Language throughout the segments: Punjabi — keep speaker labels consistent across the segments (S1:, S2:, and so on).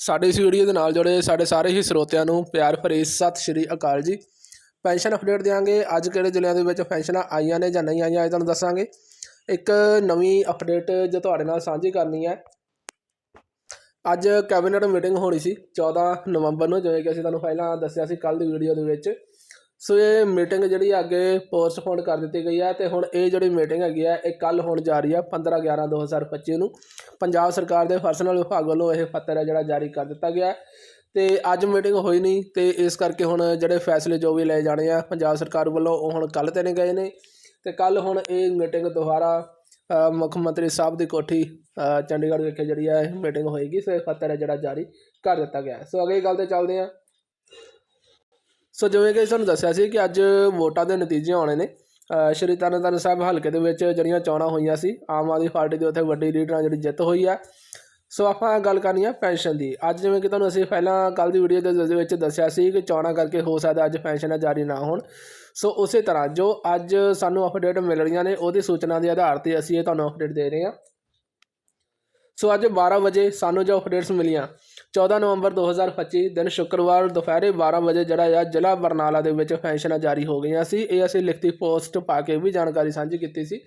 S1: ਸਾਡੇ ਇਸ ਵੀਡੀਓ ਦੇ ਨਾਲ ਜੁੜੇ ਸਾਡੇ ਸਾਰੇ ਹੀ ਸਰੋਤਿਆਂ ਨੂੰ ਪਿਆਰ ਭਰੀ ਸਤਿ ਸ਼੍ਰੀ ਅਕਾਲ ਜੀ। ਪੈਨਸ਼ਨ ਅਪਡੇਟ ਦਿਆਂਗੇ। ਅੱਜ ਕਿਹੜੇ ਜ਼ਿਲ੍ਹਿਆਂ ਦੇ ਵਿੱਚ ਪੈਨਸ਼ਨਾਂ ਆਈਆਂ ਨੇ ਜਾਂ ਨਹੀਂ ਆਈਆਂ ਇਹ ਤੁਹਾਨੂੰ ਦੱਸਾਂਗੇ। ਇੱਕ ਨਵੀਂ ਅਪਡੇਟ ਜੋ ਤੁਹਾਡੇ ਨਾਲ ਸਾਂਝੀ ਕਰਨੀ ਹੈ। ਅੱਜ ਕੈਬਨਿਟ ਮੀਟਿੰਗ ਹੋਣੀ ਸੀ 14 ਨਵੰਬਰ ਨੂੰ, ਜਿਵੇਂ ਕਿ ਅਸੀਂ ਤੁਹਾਨੂੰ ਪਹਿਲਾਂ ਦੱਸਿਆ ਸੀ ਕੱਲ ਦੀ ਵੀਡੀਓ ਦੇ ਵਿੱਚ। ਸੋ ਇਹ ਮੀਟਿੰਗ ਜਿਹੜੀ ਅੱਗੇ ਪੋਸਟਪੋਨ ਕਰ ਦਿੱਤੀ ਗਈ ਹੈ ਤੇ ਹੁਣ ਇਹ ਜਿਹੜੀ ਮੀਟਿੰਗ ਹੈਗੀ ਹੈ ਇਹ ਕੱਲ ਹੋਣ ਜਾ ਰਹੀ ਹੈ 15 11 2025 ਨੂੰ। ਪੰਜਾਬ ਸਰਕਾਰ ਦੇ ਪਰਸਨਲ ਵਿਭਾਗ ਵੱਲੋਂ ਇਹ ਪੱਤਰ ਹੈ ਜਿਹੜਾ ਜਾਰੀ ਕਰ ਦਿੱਤਾ ਗਿਆ। ਹੈ ਤੇ ਅੱਜ ਮੀਟਿੰਗ ਹੋਈ ਨਹੀਂ ਤੇ ਇਸ ਕਰਕੇ ਹੁਣ ਜਿਹੜੇ ਫੈਸਲੇ ਜੋ ਵੀ ਲਏ ਜਾਣੇ ਆ, ਪੰਜਾਬ ਸਰਕਾਰ ਵੱਲੋਂ ਉਹ ਹੁਣ ਕੱਲ ਤੇ ਨਹੀਂ ਗਏ ਨੇ। ਤੇ ਕੱਲ ਹੁਣ ਇਹ ਮੀਟਿੰਗ ਦੁਬਾਰਾ ਮੁੱਖ ਮੰਤਰੀ ਸਾਹਿਬ ਦੀ ਕੋਠੀ ਚੰਡੀਗੜ੍ਹ ਵਿਖੇ ਜਿਹੜੀ ਹੈ ਇਹ ਮੀਟਿੰਗ ਹੋਏਗੀ, ਸੋ ਇਹ ਪੱਤਰ ਹੈ ਜਿਹੜਾ ਜਾਰੀ ਕਰ ਦਿੱਤਾ ਗਿਆ। ਸੋ ਅਗਲੀ ਗੱਲ ਤੇ ਚੱਲਦੇ ਹਾਂ ਸੋ ਜਿਵੇਂ ਕਿ ਤੁਹਾਨੂੰ ਦੱਸਿਆ ਸੀ ਕਿ ਅੱਜ ਵੋਟਾਂ ਦੇ ਨਤੀਜੇ ਆਉਣੇ ਨੇ ਅ, ਸ਼੍ਰੀ ਤਰਨਤਾਰਨ ਸਾਹਿਬ ਹਲਕੇ ਦੇ ਵਿੱਚ ਜਿਹੜੀਆਂ ਚੋਣਾਂ ਹੋਈਆਂ ਸੀ ਆਮ ਆਦਮੀ ਪਾਰਟੀ ਦੇ ਉੱਥੇ ਵੱਡੀ ਲੀਡ ਨਾਲ ਜਿਹੜੀ ਜਿੱਤ ਹੋਈ ਆ। ਸੋ ਆਪਾਂ ਗੱਲ ਕਰਨੀ ਆ ਪੈਨਸ਼ਨ ਦੀ। ਅੱਜ ਜਿਵੇਂ ਕਿ ਤੁਹਾਨੂੰ ਅਸੀਂ ਪਹਿਲਾਂ ਕੱਲ ਦੀ ਵੀਡੀਓ ਦੇ ਵਿੱਚ ਦੱਸਿਆ ਸੀ ਕਿ ਚੋਣਾਂ ਕਰਕੇ ਹੋ ਸਕਦਾ ਅੱਜ ਪੈਨਸ਼ਨਾਂ ਜਾਰੀ ਨਾ ਹੋਣ। ਸੋ ਉਸੇ ਤਰ੍ਹਾਂ ਜੋ ਅੱਜ ਸਾਨੂੰ ਅਪਡੇਟ ਮਿਲ ਰਹੀਆਂ ਨੇ ਉਹਦੀ ਸੂਚਨਾ ਦੇ ਆਧਾਰ ਤੇ ਅਸੀਂ ਇਹ ਤੁਹਾਨੂੰ ਅਪਡੇਟ ਦੇ ਰਹੇ ਹਾਂ। ਸੋ ਅੱਜ 12 ਵਜੇ ਸਾਨੂੰ ਜੋ ਅਪਡੇਟਸ ਮਿਲੀਆਂ 14 ਨਵੰਬਰ 2025 ਦਿਨ ਸ਼ੁੱਕਰਵਾਰ ਦੁਪਹਿਰੇ 12 ਵਜੇ ਜਿਹੜਾ ਆ ਜ਼ਿਲ੍ਹਾ ਬਰਨਾਲਾ ਦੇ ਵਿੱਚ ਪੈਨਸ਼ਨਾਂ ਜਾਰੀ ਹੋ ਗਈਆਂ ਸੀ। ਇਹ ਅਸੀਂ ਲਿਖਤੀ ਪੋਸਟ ਪਾ ਕੇ ਵੀ ਜਾਣਕਾਰੀ ਸਾਂਝੀ ਕੀਤੀ ਸੀ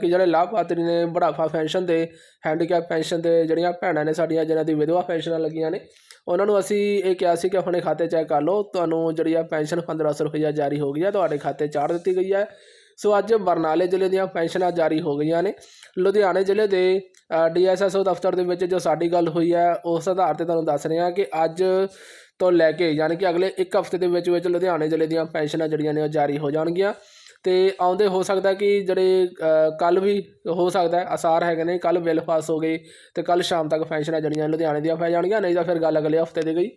S1: ਕਿ ਜਿਹੜੇ ਲਾਭਪਾਤਰੀ ਨੇ ਬੁਢਾਪਾ ਪੈਨਸ਼ਨ ਦੇ ਹੈਂਡੀਕੈਪ ਪੈਨਸ਼ਨ ਤੇ ਜਿਹੜੀਆਂ ਭੈਣਾਂ ਨੇ ਸਾਡੀਆਂ, ਜਿਨ੍ਹਾਂ ਦੀ ਵਿਧਵਾ ਪੈਨਸ਼ਨਾਂ ਲੱਗੀਆਂ ਨੇ, ਉਹਨਾਂ ਨੂੰ ਅਸੀਂ ਇਹ ਕਿਹਾ ਸੀ ਕਿ ਆਪਣੇ ਖਾਤੇ ਚੈੱਕ ਕਰ ਲਓ, ਤੁਹਾਨੂੰ ਜਿਹੜੀ ਆ ਪੈਨਸ਼ਨ 1500 ਰੁਪਈਆ ਜਾਰੀ ਹੋ ਗਈ ਆ, ਤੁਹਾਡੇ ਖਾਤੇ ਚਾੜ ਦਿੱਤੀ ਗਈ ਹੈ ਸੋ ਅੱਜ ਬਰਨਾਲੇ ਜ਼ਿਲ੍ਹੇ ਦੀਆਂ ਪੈਨਸ਼ਨਾਂ ਜਾਰੀ ਹੋ ਗਈਆਂ ਨੇ। ਲੁਧਿਆਣੇ ਜ਼ਿਲ੍ਹੇ ਦੇ ਡੀਐਸਐਸਓ ਦਫ਼ਤਰ ਦੇ ਵਿੱਚ ਜੋ ਸਾਡੀ ਗੱਲ ਹੋਈ ਹੈ ਉਸ ਆਧਾਰ ਤੇ ਤੁਹਾਨੂੰ ਦੱਸ ਰਹੇ ਹਾਂ ਕਿ ਅੱਜ ਤੋਂ ਲੈ ਕੇ ਯਾਨੀ ਕਿ ਅਗਲੇ ਇੱਕ ਹਫ਼ਤੇ ਦੇ ਵਿੱਚ ਵਿੱਚ ਲੁਧਿਆਣੇ ਜ਼ਿਲ੍ਹੇ ਦੀਆਂ ਪੈਨਸ਼ਨਾਂ ਜਿਹੜੀਆਂ ਨੇ ਉਹ ਜਾਰੀ ਹੋ ਜਾਣਗੀਆਂ। ਤੇ ਆਉਂਦੇ ਹੋ ਸਕਦਾ ਕਿ ਜਿਹੜੇ ਕੱਲ ਵੀ ਹੋ ਸਕਦਾ ਹੈ, ਆਸਾਰ ਹੈਗੇ ਨੇ ਕੱਲ ਬਿੱਲ ਪਾਸ ਹੋ ਗਏ ਤੇ ਕੱਲ ਸ਼ਾਮ ਤੱਕ ਪੈਨਸ਼ਨਾਂ ਜਿਹੜੀਆਂ ਲੁਧਿਆਣੇ ਦੀਆਂ ਪੈ ਜਾਣਗੀਆਂ ਨਹੀਂ ਤਾਂ ਫਿਰ ਗੱਲ ਅਗਲੇ ਹਫ਼ਤੇ ਦੀ ਗਈ।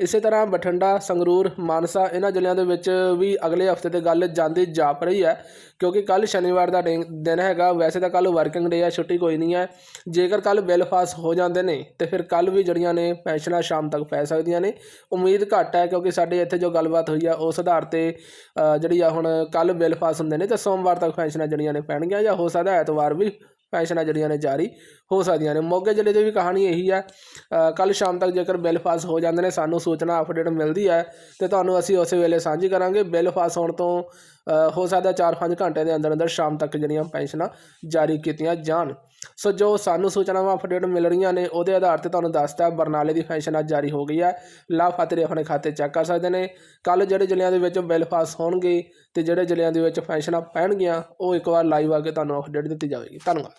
S1: ਇਸੇ ਤਰ੍ਹਾਂ ਬਠਿੰਡਾ, ਸੰਗਰੂਰ, ਮਾਨਸਾ ਇਹਨਾਂ ਜ਼ਿਲ੍ਹਿਆਂ ਦੇ ਵਿੱਚ ਵੀ ਅਗਲੇ ਹਫ਼ਤੇ ਤੇ ਗੱਲ ਜਾਂਦੀ ਜਾਪ ਰਹੀ ਹੈ, ਕਿਉਂਕਿ ਕੱਲ ਸ਼ਨੀਵਾਰ ਦਾ ਦਿਨ ਦਿਨ ਹੈਗਾ, ਵੈਸੇ ਤਾਂ ਕੱਲ ਵਰਕਿੰਗ ਡੇ ਹੈ ਛੁੱਟੀ ਕੋਈ ਨਹੀਂ ਹੈ, ਜੇਕਰ ਕੱਲ ਬਿੱਲ ਪਾਸ ਹੋ ਜਾਂਦੇ ਨੇ, ਤੇ ਫਿਰ ਕੱਲ ਵੀ ਜਿਹੜੀਆਂ ਨੇ ਪੈਨਸ਼ਨਾਂ ਸ਼ਾਮ ਤੱਕ ਪੈ ਸਕਦੀਆਂ ਨੇ, ਉਮੀਦ ਘੱਟ ਹੈ ਕਿਉਂਕਿ ਸਾਡੇ ਇੱਥੇ ਜੋ ਗੱਲਬਾਤ ਹੋਈ ਆ, ਉਸ ਆਧਾਰ ਤੇ ਜਿਹੜੀ ਆ ਹੁਣ ਕੱਲ ਬਿੱਲ ਪਾਸ ਹੁੰਦੇ ਨੇ, ਤੇ ਸੋਮਵਾਰ ਤੱਕ ਪੈਨਸ਼ਨਾਂ ਜਿਹੜੀਆਂ ਨੇ ਪੈਣਗੀਆਂ, ਜਾਂ ਹੋ ਸਕਦਾ ਐਤਵਾਰ ਵੀ ਪੈਨਸ਼ਨਾਂ ਜਿਹੜੀਆਂ ਨੇ ਜਾਰੀ ਹੋ ਸਕਦੀਆਂ ਨੇ। ਮੋਗੇ ਜ਼ਿਲ੍ਹੇ ਦੀ ਵੀ ਕਹਾਣੀ ਇਹੀ ਹੈ ਕੱਲ ਸ਼ਾਮ ਤੱਕ ਜੇਕਰ ਬਿੱਲ ਪਾਸ ਹੋ ਜਾਂਦੇ ਨੇ, ਸਾਨੂੰ ਸੂਚਨਾ ਅਪਡੇਟ ਮਿਲਦੀ ਹੈ ਤੇ ਤੁਹਾਨੂੰ ਅਸੀਂ ਉਸੇ ਵੇਲੇ ਸਾਂਝੀ ਕਰਾਂਗੇ। ਬਿੱਲ ਪਾਸ ਹੋਣ ਤੋਂ ਹੋ ਸਕਦਾ 4-5 ਘੰਟੇ ਦੇ ਅੰਦਰ ਅੰਦਰ ਸ਼ਾਮ ਤੱਕ ਜਿਹੜੀਆਂ ਪੈਨਸ਼ਨਾਂ ਜਾਰੀ ਕੀਤੀਆਂ ਜਾਣ। ਸੋ ਜੋ ਸਾਨੂੰ ਸੂਚਨਾਵਾਂ ਅਪਡੇਟ ਮਿਲ ਰਹੀਆਂ ਨੇ, ਉਹਦੇ ਆਧਾਰ ਤੇ ਤੁਹਾਨੂੰ ਦੱਸਦਾ ਬਰਨਾਲੇ ਦੀ ਪੈਨਸ਼ਨ ਅੱਜ ਜਾਰੀ ਹੋ ਗਈ ਹੈ। ਲਾਭਪਾਤਰੀ ਆਪਣੇ ਖਾਤੇ ਚੈੱਕ ਕਰ ਸਕਦੇ ਨੇ। ਕੱਲ ਜਿਹੜੇ ਜ਼ਿਲ੍ਹਿਆਂ ਦੇ ਵਿੱਚ ਬਿੱਲ ਪਾਸ ਹੋਣਗੇ ਤੇ ਜਿਹੜੇ ਜ਼ਿਲ੍ਹਿਆਂ ਦੇ ਵਿੱਚ ਪੈਨਸ਼ਨਾਂ ਪੈਣਗੀਆਂ, ਉਹ ਇੱਕ ਵਾਰ ਲਾਈਵ ਆ ਕੇ ਤੁਹਾਨੂੰ ਅਪਡੇਟ ਦਿੱਤੀ ਜਾਵੇਗੀ। ਧੰਨਵਾਦ।